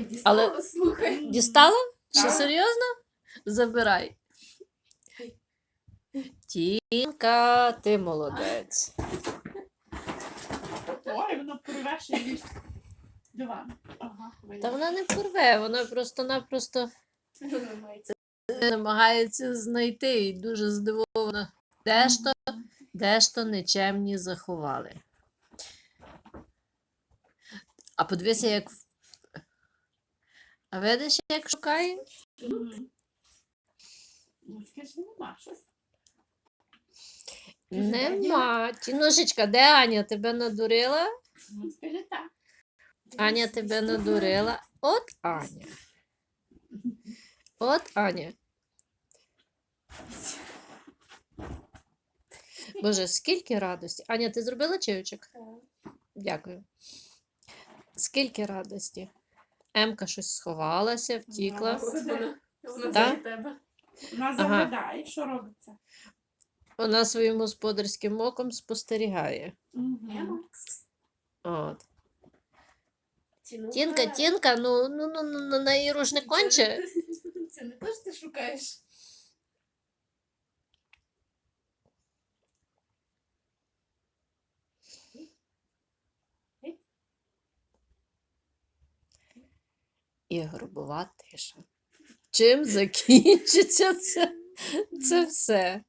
Ой, дістала, Але- слухай. Дістала? Що серйозно? Забирай. Тінка, ти молодець. Ой, воно перевершує ніж диван. Ага, Та вона не порве, вона просто-напросто Намагається. намагається знайти і дуже здивована. Дещо, дещо нечемні заховали. А подивися, як. А видиш, як шукає? Ну, скажи, нема щось. Нема. Тінушечка, де Аня тебе надурила? Ну, скажи так. Аня тебе надурила. От Аня. От Аня. Боже, скільки радості. Аня, ти зробила чайочок? Дякую. Скільки радості. Емка щось сховалася, втікла. Вона. За тебе. Вона заглядає, що робиться. Вона своїм господарським оком спостерігає. От. Тінка, тінка, ну, ну, ну, ну, ну на її руж не конче. Це не те, що ти шукаєш. І гробова тиша. Чим закінчиться це, це все?